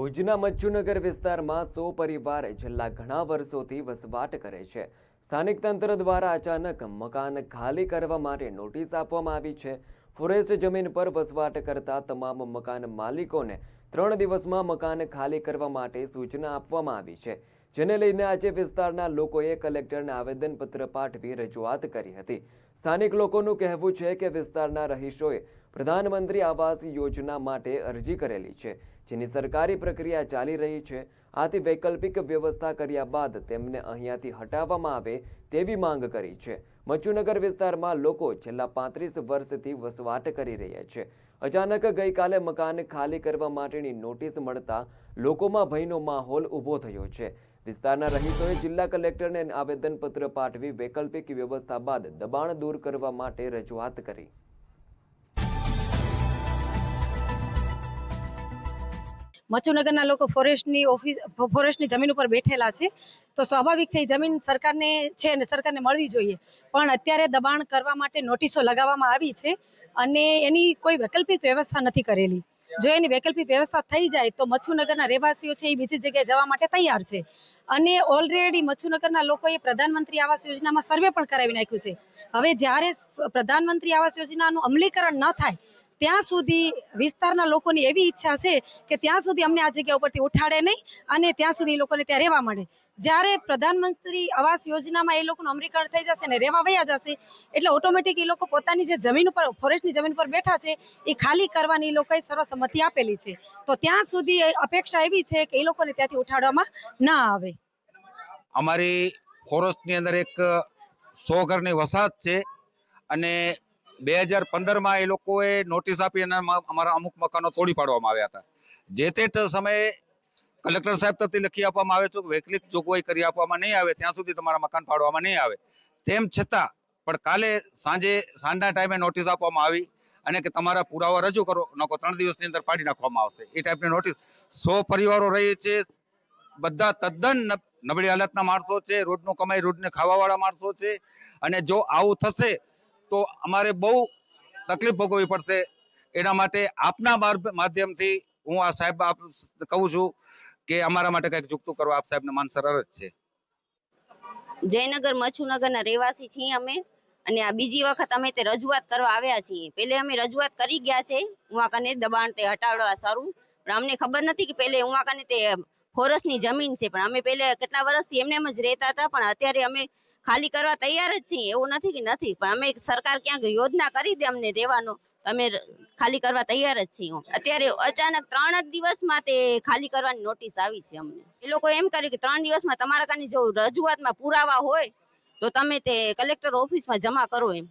ભુજના મચ્છુનગર વિસ્તારમાં સો પરિવાર છેલ્લા ઘણા વર્ષોથી વસવાટ કરે છે. સ્થાનિક તંત્ર દ્વારા અચાનક મકાન ખાલી કરવા માટે નોટિસ આપવામાં આવી છે. ફોરેસ્ટ જમીન પર વસવાટ કરતા તમામ મકાન માલિકોને ત્રણ દિવસમાં મકાન ખાલી કરવા માટે સૂચના આપવામાં આવી છે. જેને લઈને આજે વિસ્તારના લોકોએ કલેક્ટરને આવેદનપત્ર પાઠવી રજૂઆત કરી હતી. સ્થાનિક લોકોનું કહેવું છે કે વિસ્તારના રહીશોએ પ્રધાનમંત્રી આવાસ યોજના માટે અરજી કરેલી છે, જેની સરકારી પ્રક્રિયા ચાલી રહી છે. આથી વૈકલ્પિક વ્યવસ્થા કર્યા બાદ તેમને અહીંયાથી હટાવવામાં આવે તેવી માંગ કરી છે. મચુનગર વિસ્તારમાં લોકો છેલ્લા પાંત્રીસ વર્ષથી વસવાટ કરી રહ્યા છે. અચાનક ગઈકાલે મકાન ખાલી કરવા માટેની નોટિસ મળતા લોકોમાં ભયનો માહોલ ઊભો થયો છે. વિસ્તારના રહીશોએ જિલ્લા કલેક્ટરને આવેદનપત્ર પાઠવી વૈકલ્પિક વ્યવસ્થા બાદ દબાણ દૂર કરવા માટે રજૂઆત કરી. મચુનગરના લોકો ફોરેસ્ટની ઓફિસ, ફોરેસ્ટની જમીન ઉપર બેઠેલા છે. તો સ્વાભાવિક છે, એ જમીન સરકારને છે અને સરકારને મળવી જોઈએ. પણ અત્યારે દબાણ કરવા માટે નોટિસો લગાવવામાં આવી છે અને એની કોઈ વૈકલ્પિક વ્યવસ્થા નથી કરેલી. જો એની વૈકલ્પિક વ્યવસ્થા થઈ જાય તો મચ્છુનગરના રહેવાસીઓ છે એ બીજી જગ્યાએ જવા માટે તૈયાર છે. અને ઓલરેડી મચ્છુનગરના લોકોએ પ્રધાનમંત્રી આવાસ યોજનામાં સર્વે પણ કરાવી નાખ્યું છે. હવે જ્યારે પ્રધાનમંત્રી આવાસ યોજનાનું અમલીકરણ ન થાય ત્યાં સુધી વિસ્તારના લોકોની એવી ઈચ્છા છે કે ત્યાં સુધી અમને આ જગ્યા ઉપરથી ઉઠાડે નહીં અને ત્યાં સુધી એ લોકોને ત્યાં રહેવા મળે. જ્યારે પ્રધાનમંત્રી આવાસ યોજનામાં એ લોકોનું અમરીકરણ થઈ જશે ને રહેવા વયા જશે, એટલે ઓટોમેટિક એ લોકો પોતાની જે જમીન ઉપર ફોરેસ્ટની જમીન પર બેઠા છે, એ ખાલી કરવાની એ લોકોએ સર્વસંમતિ આપેલી છે. તો ત્યાં સુધી અપેક્ષા એવી છે કે એ લોકોને ત્યાંથી ઉઠાડવામાં ના આવે. અમારી ફોરેસ્ટની અંદર એક સો ઘરની વસાહત છે અને બે હજાર પંદરમાં એ લોકોએ નોટિસ આપી અને અમારા અમુક મકાનો તોડી પાડવામાં આવ્યા હતા. જે તે સમયે કલેક્ટર સાહેબ તરફથી લખી આપવામાં આવે તો વૈકલિક જોગવાઈ કરી આપવામાં નહીં આવે, ત્યાં સુધી તમારા મકાન પાડવામાં નહીં આવે. તેમ છતાં, પણ કાલે સાંજે, સાંજના ટાઈમે નોટિસ આપવામાં આવી અને કે તમારા પુરાવા રજૂ કરો નકો ત્રણ દિવસની અંદર પાડી નાખવામાં આવશે. એ ટાઈપની નોટિસ સો પરિવારો રહી છે, બધા તદ્દન નબળી હાલતના માણસો છે રોડનું કમાઈ રોડને ખાવાવાળા માણસો છે અને જો આવું થશે તો અમારે બહુ તકલીફ ભોગવવી પડશે. એના માટે આપના માધ્યમથી હું આ સાહેબ આપ કહું છું કે અમારા માટે કંઈક ચૂકતું કરવા આપ સાહેબને માનસર અરજ છે. જયનગર મચ્છુનગરના રહેવાસી છીએ અમે અને આ બીજી વખત અમે તે રજૂઆત કરવા આવ્યા છીએ. પહેલે અમે રજૂઆત કરી ગયા છે ઉવા કને દબાણ તે હટાડવા સારું. પણ અમને ખબર નથી કે પહેલે ઉવા કને તે ફોરેસ્ટની જમીન છે, પણ અમે પહેલે કેટલા વર્ષથી એમને એમ જ રહેતા હતા, પણ અત્યારે અમે ખાલી કરવા તૈયાર જ છીએ, એવું નથી કે નથી. પણ અમે સરકાર ક્યાંક યોજના કરી દે અમને રહેવાનો, અમે ખાલી કરવા તૈયાર જ છીએ અત્યારે અચાનક ત્રણ જ દિવસમાં તે ખાલી કરવાની નોટિસ આવી છે અમને. એ લોકો એમ કર્યું કે ત્રણ દિવસમાં તમારા કાની જો રજૂઆતમાં પુરાવા હોય, તો તમે તે કલેક્ટર ઓફિસમાં જમા કરો એમ.